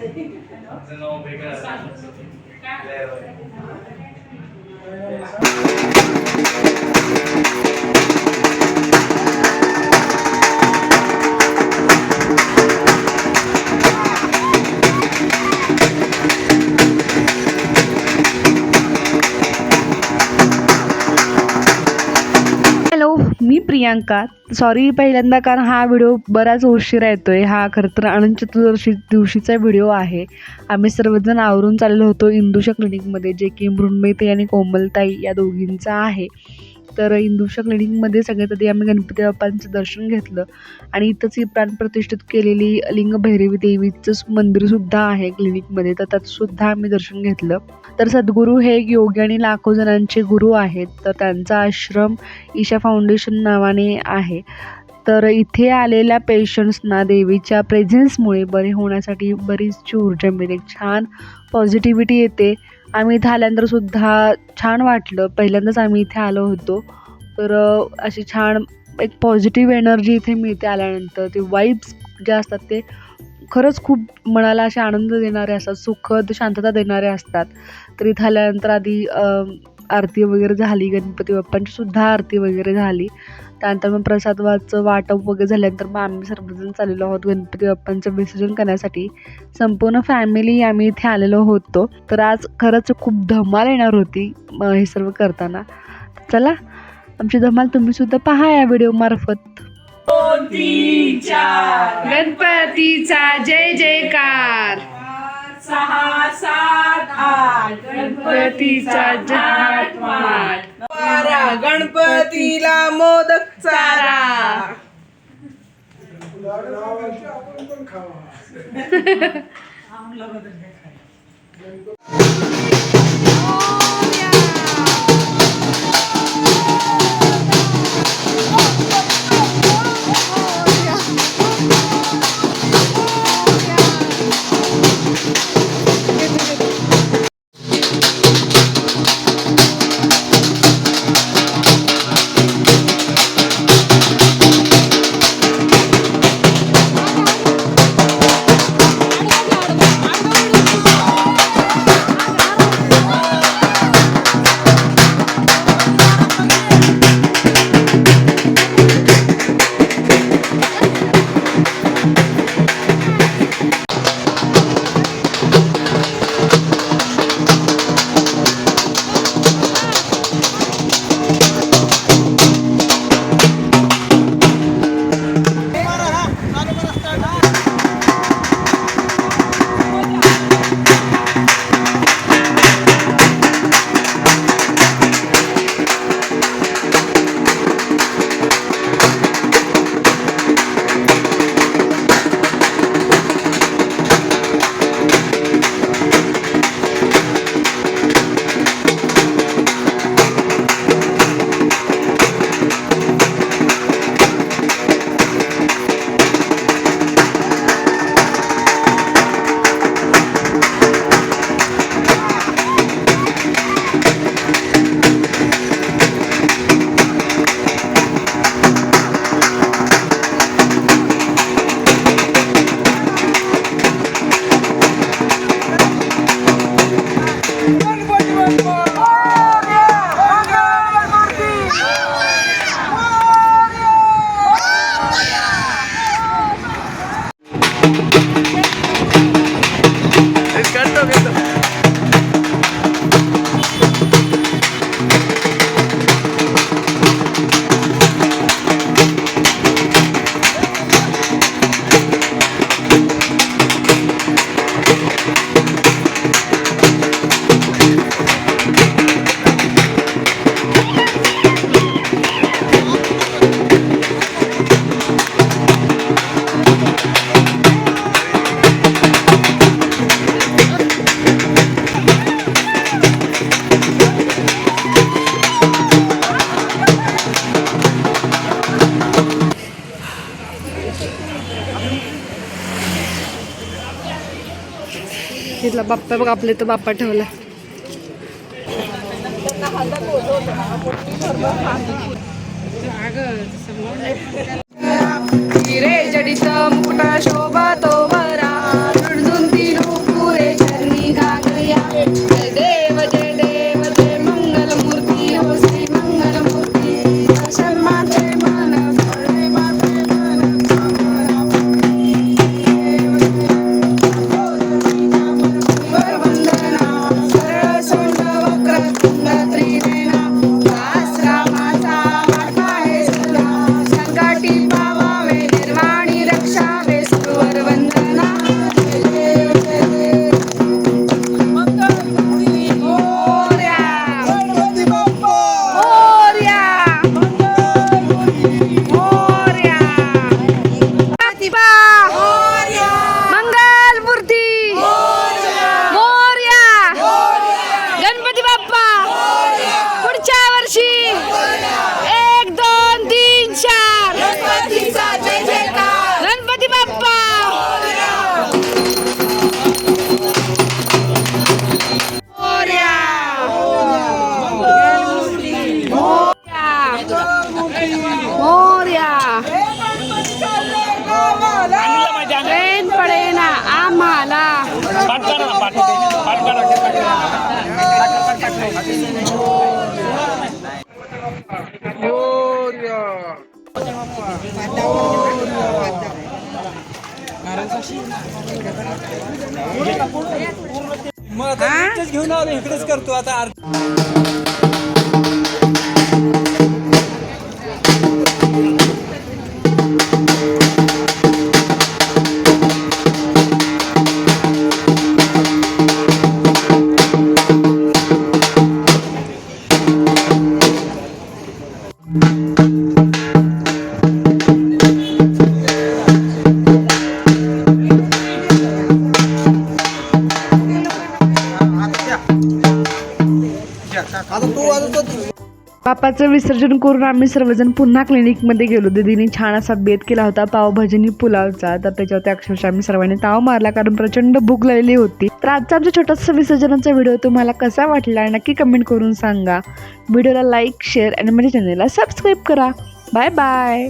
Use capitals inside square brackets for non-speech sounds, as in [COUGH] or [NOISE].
Ano? Bigger. Level. Priyanka sorry पहिल्यांदा कारण हा व्हिडिओ बराच उशिरा येतो आहे हा खरं तर अनंत चतुर्दशी दिवशीचा व्हिडिओ आहे. आम्ही सर्वजण आवरून चाललो होतो इंदुषा क्लिनिकमध्ये जे की मृण्मयताई आणि कोमलताई या दोघींचा आहे. तर इंदुशा क्लिनिकमध्ये सगळ्यात आधी आम्ही गणपती बाप्पांचं दर्शन घेतलं. आणि इथंच ही प्राणप्रतिष्ठित केलेली लिंगभैरवी देवीचं मंदिरसुद्धा आहे क्लिनिकमध्ये. तर त्यातसुद्धा आम्ही दर्शन घेतलं. तर सद्गुरू हे एक योगी आणि लाखो जणांचे गुरु आहेत. तर त्यांचा आश्रम ईशा फाउंडेशन नावाने आहे. तर इथे आलेल्या पेशंट्सना देवीच्या प्रेझेन्समुळे बरे होण्यासाठी बरीचशी ऊर्जा मिळते. छान पॉझिटिव्हिटी येते. आम्ही इथे आल्यानंतर सुद्धा छान वाटलं. पहिल्यांदाच आम्ही इथे आलो होतो. तर अशी छान एक पॉझिटिव्ह एनर्जी इथे मिळते आल्यानंतर. ते वाईब्स जे असतात ते खरंच खूप मनाला असे आनंद देणारे असतात सुखद शांतता देणारे असतात. तर इथं आल्यानंतर आधी आरती वगैरे झाली गणपती बाप्पांची सुद्धा आरती वगैरे झाली. त्यानंतर मग प्रसादवाचं वाटप वगैरे झाल्यानंतर मग आम्ही सर्वजण चाललेलो आहोत गणपती बाप्पांचं विसर्जन करण्यासाठी. संपूर्ण फॅमिली आम्ही इथे आलेलो होतो. तर आज खरंच खूप धमाल येणार होती हे सर्व करताना. चला आमची धमाल तुम्ही सुद्धा पहा या व्हिडिओ मार्फत. गणपतीचा जय जयकार. सहा सात आठ. गणपतीचा जय गणपतीला ખાવા. [LAUGHS] तिथला बाप्पा बघ आपले तो बाप्पा ठेवला. मुकुटा शोभा. मग आता घेऊन आलो इकडेच करतो आता बापाचं विसर्जन करून आम्ही सर्वजण पुन्हा क्लिनिकमध्ये गेलो. दिदीने छान असा बेत केला होता पावभाजीनी पुलावचा. तर त्याच्यावरती अक्षरशः आम्ही सर्वांनी ताव मारला कारण प्रचंड भूक लागलेली होती. तर आजचा आमचा छोटासा विसर्जनाचा व्हिडिओ तुम्हाला कसा वाटला नक्की कमेंट करून सांगा. व्हिडिओला लाईक शेअर आणि माझ्या चॅनलला सबस्क्राईब करा. Bye bye